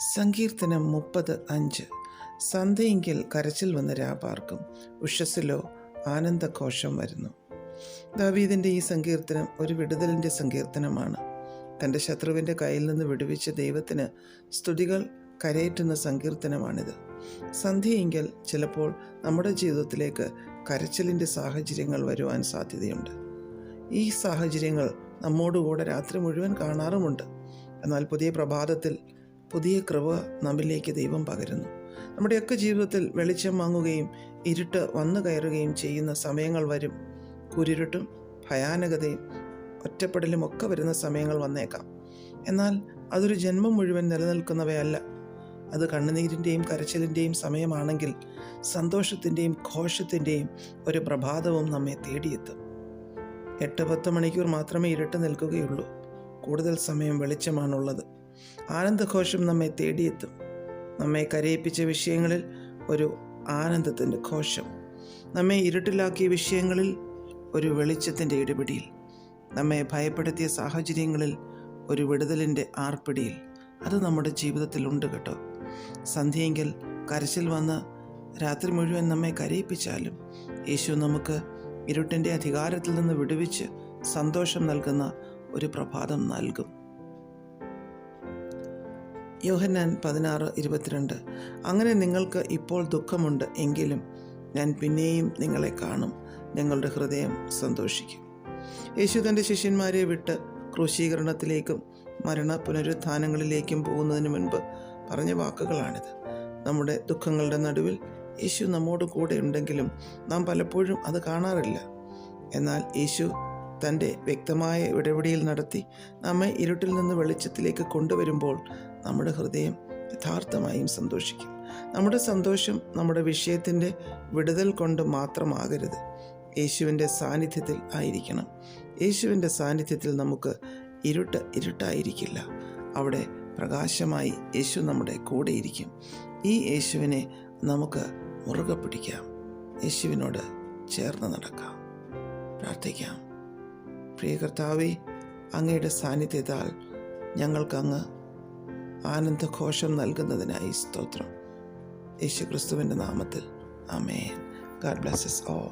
സങ്കീർത്തനം മുപ്പത് അഞ്ച്. സന്ധ്യയെങ്കിൽ കരച്ചിൽ വന്ന രാപാർക്കും. ഉഷസ്സിലോ ആനന്ദഘോഷം വരുന്നു. ദാവീദിന്റെ ഈ സങ്കീർത്തനം ഒരു വിടുതലിന്റെ സങ്കീർത്തനമാണ്. തന്റെ ശത്രുവിന്റെ കയ്യിൽ നിന്ന് വിടുവിച്ച ദൈവത്തിന് സ്തുതികൾ കരയേറ്റുന്ന സങ്കീർത്തനമാണിത്. സന്ധ്യയെങ്കിൽ ചിലപ്പോൾ നമ്മുടെ ജീവിതത്തിലേക്ക് കരച്ചിലിന്റെ സാഹചര്യങ്ങൾ വരുവാൻ സാധ്യതയുണ്ട്. ഈ സാഹചര്യങ്ങൾ നമ്മോടുകൂടെ രാത്രി മുഴുവൻ കാണാറുമുണ്ട്. എന്നാൽ പുതിയ പ്രഭാതത്തിൽ പുതിയ കൃപ നമ്മിലേക്ക് ദൈവം പകരുന്നു. നമ്മുടെയൊക്കെ ജീവിതത്തിൽ വെളിച്ചം വാങ്ങുകയും ഇരുട്ട് വന്നു കയറുകയും ചെയ്യുന്ന സമയങ്ങൾ വരും. കുരിരുട്ടും ഭയാനകതയും ഒറ്റപ്പെടലും ഒക്കെ വരുന്ന സമയങ്ങൾ വന്നേക്കാം. എന്നാൽ അതൊരു ജന്മം മുഴുവൻ നിലനിൽക്കുന്നവയല്ല. അത് കണ്ണുനീരിന്റെയും കരച്ചിലിന്റെയും സമയമാണെങ്കിൽ സന്തോഷത്തിന്റെയും ഘോഷത്തിന്റെയും ഒരു പ്രഭാതവും നമ്മെ തേടിയെത്തും. എട്ട് പത്ത് മണിക്കൂർ മാത്രമേ ഇരുട്ട് നിൽക്കുകയുള്ളൂ. കൂടുതൽ സമയം വെളിച്ചമാണുള്ളത്. ആനന്ദഘോഷം നമ്മെ തേടിയെത്തും. നമ്മെ കരയിപ്പിച്ച വിഷയങ്ങളിൽ ഒരു ആനന്ദത്തിന്റെ ഘോഷം. നമ്മെ ഇരുട്ടിലാക്കിയ വിഷയങ്ങളിൽ ഒരു വെളിച്ചത്തിന്റെ ഇടപെടിയിൽ നമ്മെ ഭയപ്പെടുത്തിയ സാഹചര്യങ്ങളിൽ ഒരു വിടുതലിന്റെ ആർപ്പിടിയിൽ അത് നമ്മുടെ ജീവിതത്തിലുണ്ട് കേട്ടോ. സന്ധ്യയെങ്കിൽ കരച്ചിൽ വന്ന് രാത്രി മുഴുവൻ നമ്മെ കരയിപ്പിച്ചാലും യേശു നമുക്ക് ഇരുട്ടിന്റെ അധികാരത്തിൽ നിന്ന് വിടുവിച്ച് സന്തോഷം നൽകുന്ന ഒരു പ്രഭാതം നൽകും. യോഹന്നാൻ പതിനാറ് ഇരുപത്തിരണ്ട്. അങ്ങനെ നിങ്ങൾക്ക് ഇപ്പോൾ ദുഃഖമുണ്ട് എങ്കിലും ഞാൻ പിന്നെയും നിങ്ങളെ കാണും. നിങ്ങളുടെ ഹൃദയം സന്തോഷിക്കും. യേശു തന്റെ ശിഷ്യന്മാരെ വിട്ട് ക്രൂശീകരണത്തിലേക്കും മരണ പുനരുത്ഥാനങ്ങളിലേക്കും പോകുന്നതിന് മുൻപ് പറഞ്ഞ വാക്കുകളാണിത്. നമ്മുടെ ദുഃഖങ്ങളുടെ നടുവിൽ യേശു നമ്മോട് കൂടെ ഉണ്ടെങ്കിലും നാം പലപ്പോഴും അത് കാണാറില്ല. എന്നാൽ യേശു തന്റെ വ്യക്തമായ ഇടപെടിയിൽ നടത്തി നമ്മെ ഇരുട്ടിൽ നിന്ന് വെളിച്ചത്തിലേക്ക് കൊണ്ടുവരുമ്പോൾ നമ്മുടെ ഹൃദയം യഥാർത്ഥമായും സന്തോഷിക്കും. നമ്മുടെ സന്തോഷം നമ്മുടെ വിഷയത്തിന്റെ വിടുതൽ കൊണ്ട് മാത്രമാകരുത്. യേശുവിന്റെ സാന്നിധ്യത്തിൽ ആയിരിക്കണം. യേശുവിന്റെ സാന്നിധ്യത്തിൽ നമുക്ക് ഇരുട്ട് ഇരുട്ടായിരിക്കില്ല. അവിടെ പ്രകാശമായി യേശു നമ്മുടെ കൂടെയിരിക്കും. ഈ യേശുവിനെ നമുക്ക് മുറുകെ പിടിക്കാം. യേശുവിനോട് ചേർന്ന് നടക്കാം. പ്രാർത്ഥിക്കാം. പ്രിയ കർത്താവെ അങ്ങയുടെ സാന്നിധ്യത്താൽ ഞങ്ങൾക്കങ്ങ് ആനന്ദഘോഷം നൽകുന്നതിനായി സ്തോത്രം. യേശു ക്രിസ്തുവിന്റെ നാമത്തിൽ. ആമേൻ. ഗാഡ് ബ്ലസ്സസ് ഓ